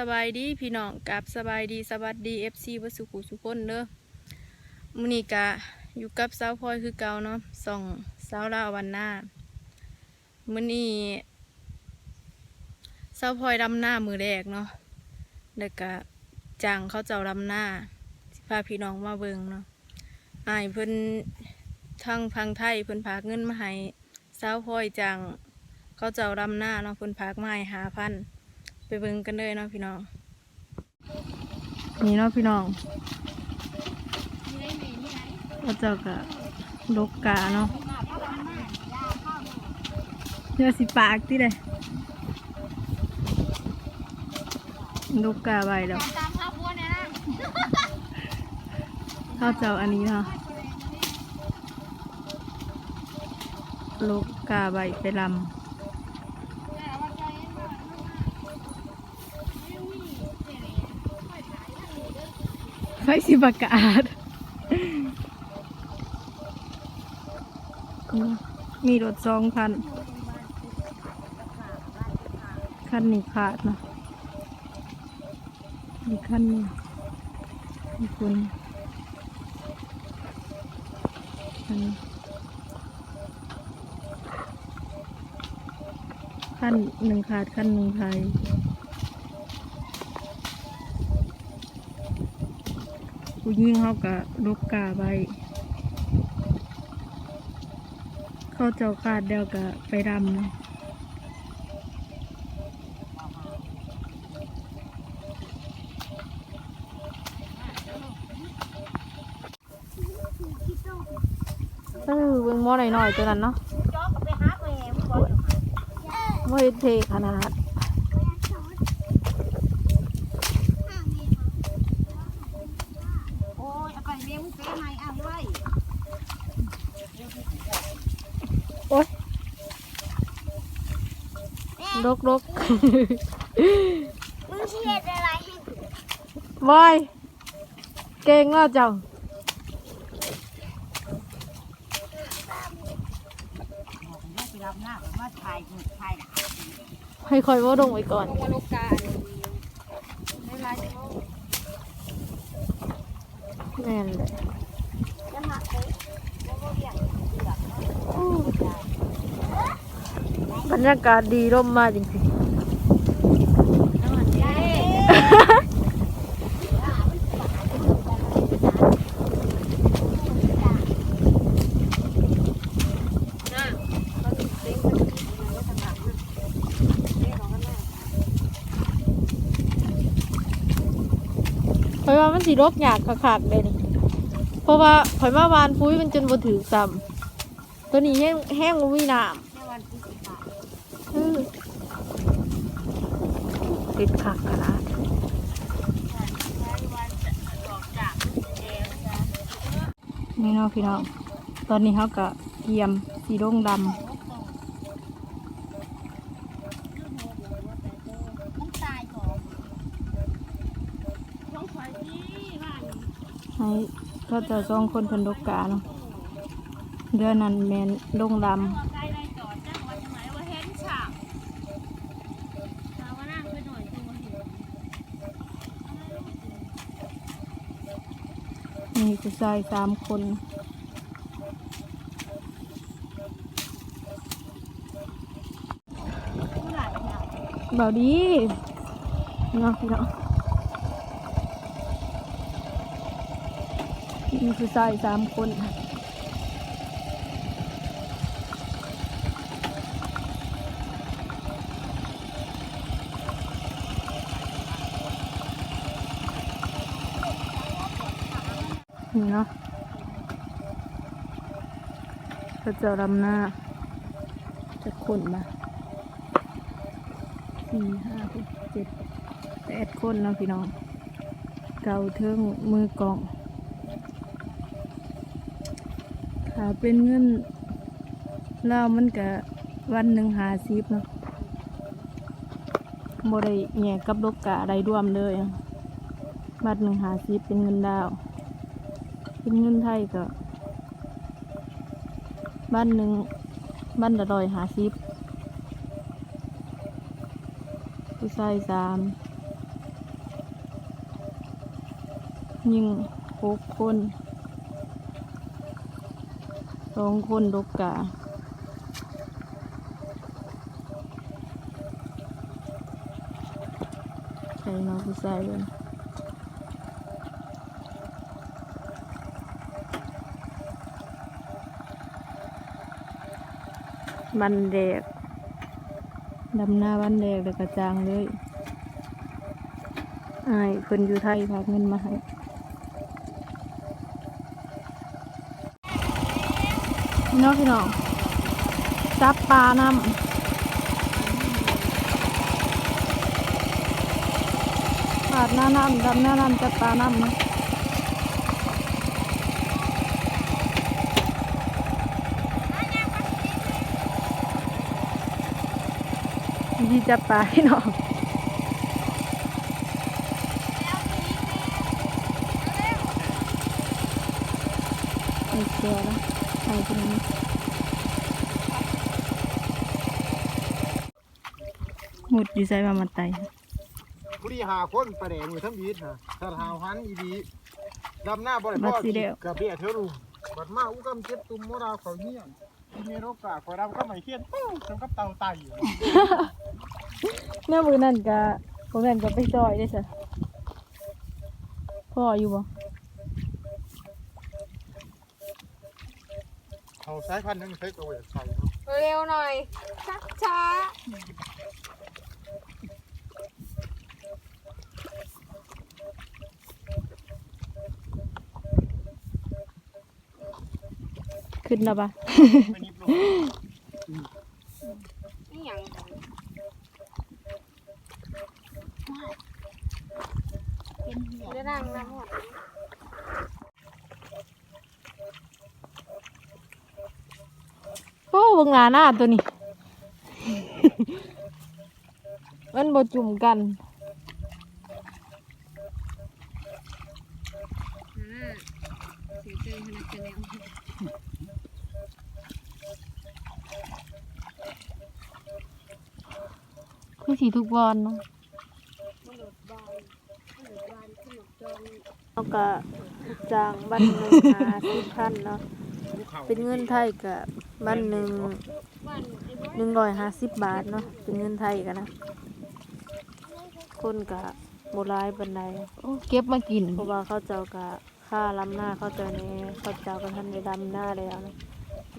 สบายดีพี่น้องกับสบายดีสวัสดีเอฟซีวัสุขุสุคนเด้อมื้อนี้กะอยู่กับสาวพลอยคือเก่าเนาะส่องสาวลาวันหน้ามื้อนี้สาวพลอยดำหน้ามือแรกเนาะแล้วก็จ้างเขาเจ้าดำหน้าพาพี่น้องมาเบิ่งเนาะอ้ายเพิ่นทางพังไทยเพิ่นพากเงินมาให้สาวพลอยจ้างเขาเจ้าดำหน้าเนาะเพิ่นพากมาให้หาพัน ไปเบิ่งกันเลยเนาะพี่น้อง นี่เนาะพี่น้องก็เจอกับลกกาเนาะเนื้อสิปากที่เลยลกกาใบดอกเข้าเจ้าอันนี้เนาะลกกาใบไปลำ ไฟสิประกาศมีรถสองคันคันนี้ขาดนะอีกคันนึงมีคนคันคันหนึ่งขาดคันหนึ่งไทย ผู้ยิ่งเขากะลูกกาไว้ เข้าเจ้าขาดเดียวกะไปดำเนะเออเบิ่งหม้อหน่อยๆตัวนั้นเนาะไม่เทขนาด โอ้ยเอาไปเลี้ยงเฟ้ไหมเอาด้วย โอ๊ย ลกลกมึงเชียดอะไรให้บอยเก่งแล้วเจ้าไปรับหน้าผมว่าถ่ายถ่ายให้คอยว่าดงไว้ก่อนมาลูกกาไม่ไรแน่นเลย จะมาเอ้ยแล้วก็เรียก บ รรยากาศดีร่มมากจริงๆเพราะว่ามันสีรกหยากขากๆเลยนี่เพราะว่าข่อยมาวานฟุ้ยมันจนบ่ถือซ้ำตัวนี้แห้งแห้งบ่มีน้แค่วันที่สิบห้าำอื้อ ติดขักขนาดใช้วันจะออกจากแอร์จ้ะนี่เนาะพี่น้อง ตอนนี้เขาก็เกียมสีร่งดำตายของต้องคอยที่บ้านำให้ก็จะสองคนพันดกกาเนาะเดือนนั้นแมนร่งดใกล้ได้จอดจ้างวันไหนว่าเห็นฉากถามว่านั่งไปหน่อยตัวเห็นำ มีผู้ชายสามคนบ่านเนี่เบาดีเนาะพี่น้องมีผู้ชายสามคน นี่เนาะก็จะรำหน้า จะขนมาสี่ห้าหกเจ็ดแปดคนเนาะพี่น้อง เกาเทิงมือกล่องถ้าเป็นเงินเล่าวมันกะวันหนึ่งหาซิบเนาะบ่ได้แง่กับลกกะอะไรรวมเลย บัตรหนึ่งหาซิบเป็นเงินดาว เป็นเงินไทยก็บ้านหนึ่งบ้านละร้อยหาสิบผู้ชายสามยิงหกคนสองคนลูกกาใช่เนาะผู้ชายเลย บันแดกดำหน้าบันแดกแล้วกระจางเลยอายเพิ่นอยู่ไทยพากเงินมาให้พี่น้องพี่น้องจับปลาน้ำขาดหน้าน้ำดำหน้าน้ำจับปลาน้ำนะ จับปลาพี่น้องไอ้เสือนะไอ้ตัวนี้หมุดอยู่ใส่มามาไตผู้ที่หาคนประเดี๋ยวมือทั้งบีดฮะถ้าหาพันอีบีดำหน้าบ่ได้บัพ่ดอสิเดียวกับเบี้ยเธอรู้บัดมาอุ้กำเจ็บตุ่มโมราเขาเหี้ยนที่มีโรคกะคอยดำก็ไม่เครียดปู้จำกับเตาไตอยู่ แม่มือนั่นกะพวกนั้นก็ไปซอยได้สิพ่ออยู่บ่เขาสายพันธุ์นึงใช้กระเวทใส่เนาะเร็วหน่อยช้าช้าขึ้นแล้วปะ ไม่นิบลง นี่ยัง เป็นเหี่ยว จะนั่งน้ำหมด โอ้เบิ่ งหน้าหน้าตัวนี้ มันบ่จุ่มกันคือสีทุกบอลเนาะเอากะจ้างบันหนึ่งหาสิบพันเนาะเขาเป็นเงินไทยกะ บันหนึ่งวันไอ้บอสหนึ่งร้อยห้าสิบบาทเนาะเป็นเงินไทยกันนะ คนกะโบราณบันไดเก็บมากินเพราะว่าเขาเจ้ากะค่าลำหน้าเขาเจ้าเนี่ยเขาเจ้าก็ทันได้ดำหน้าแล้วนะ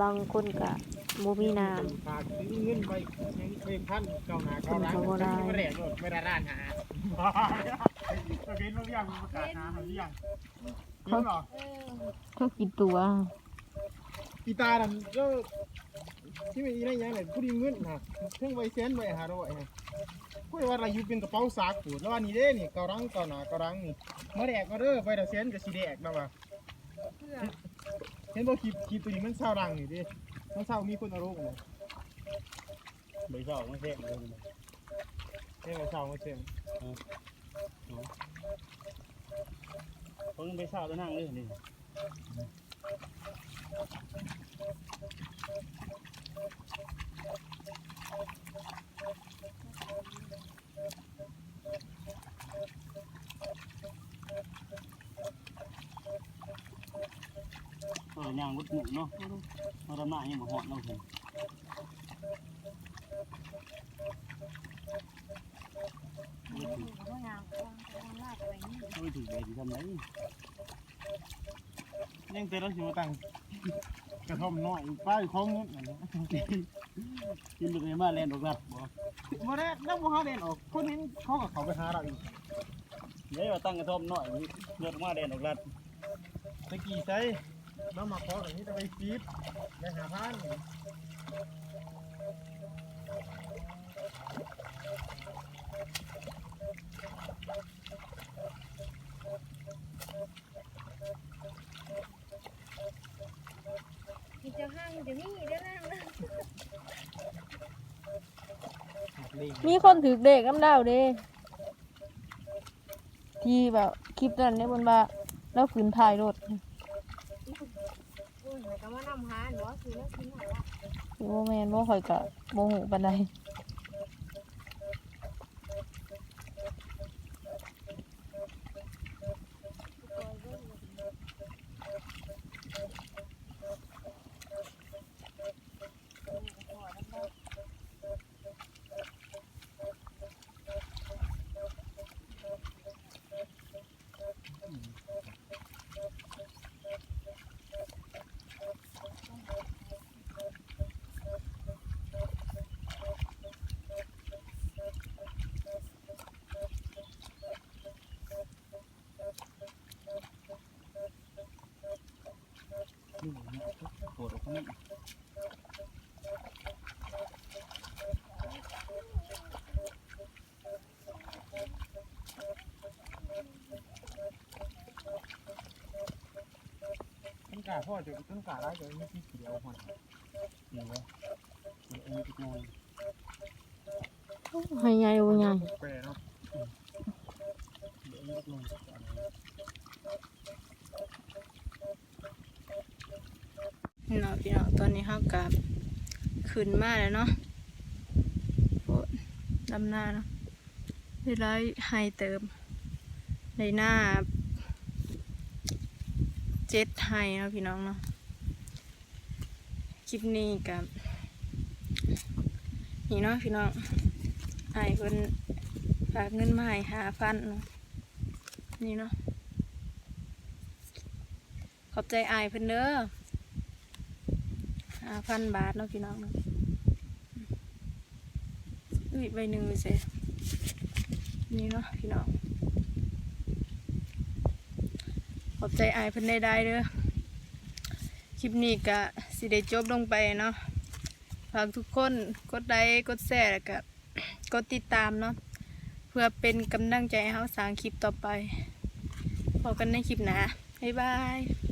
บางคนกะโมมีน้ฝากซื้อเงินไปยังเพลงพันเก่าหนาเก่าหลังคนเขาบ่ได้ไม่ได้โดดไม่ได้ร้านหาโอเคเราเรียกประกาศหาหาหรือยังเห็นเหรอเออำเขากินตัว อีตาดันเจ้าที่ม่อีนั่นยังเลยผู้ดีเงินฮะเพิ่งไวเซนไวหาร้อยฮะพูดว่าเราอยู่เป็นกระเป๋าสากปูดแล้วอันนี้เด้นี่เกาลังกาหนาเกาลังนี่เมื่อแดกก็เด้อไปแต่เซนกับสีแดกแล้วว่ะเพื่อเห็นบ่คลิปคลิปตัวนี้มันเศร้ารังนี่ดิมันเศร้ามีคนอารมณ์เลยไม่ชอบไม่เท่เลยเฮ้ยมันเศร้ามาเช่นผมไปเช่าตัวนั่งเลยนี่ เออย่างรถหมุนเนาะมาดำหน้ายังมาหอดเนาะเพิ่น เขางามเขางามมากเลยนี่ ไม่ถือเบรทำไร ยังเตะแล้วสิว่ตังกระท่อมน้อยป้ายของเงินนั่นแหละกินดูในมาแลนออกรัดบ่มาได้แล้วบ่หาเล่นออก คนนี้เขากับเขาไปหาเราอีกเดี๋ยวว่าตั้งกระท่อมน้อยเลือดมาแลนออกรัดตะกี้ใส่น้ำมาขออย่างนี้จะไปฟีดไปหาพัน มีเจ้าห้างเดี๋ยวนี้เดี๋ยวนั่งนะ มีคนถือเด็กน้ำดาวเด้ที่แบบคลิปนั้นเนี่ยบนว่าเราขืนถ่ายรถโอ้ยก็มานำหาเนาะคือแล้วกินหาละ โมแมนว่าคอยกะโมโหปันใด นต้นกาพ่อจะต้นกาได้จะไม่ที่เขียวมันเดี๋ยวมันเองจะงงให้ใหญ่บ่ใหญ่ แปรเนาะ เดี๋ยวเองจะงง เนาะพี่น้องตอนนี้เฮา กับขึ้นมาแล้วเนาะโพดดำหน้าเนาะได้ร้อยไฮเติมในหน้าเจ็ดไฮเนาะพี่น้องเนาะคลิปนี้กับนี่เนาะพี่น้องไอายเพิ่นฝากเงินมาให้หาพันเนาะนี่เนาะขอบใจไอายเพิ่นเด้อ ห้าพันบาทเนาะพี่น้องเนาะอุ้ยใบหนึ่งเลยเซ่นี่เนาะพี่น้อง ขอบใจอายเพิ่นได้ได้เด้อ คลิปนี้ก็สิได้จบลงไปเนาะ ฝากทุกคนกดไลค์กดแชร์แล้วก็กดติดตามเนาะ เพื่อเป็นกำลังใจให้เราสร้างคลิปต่อไปพบกันในคลิปหน้าบ๊ายบาย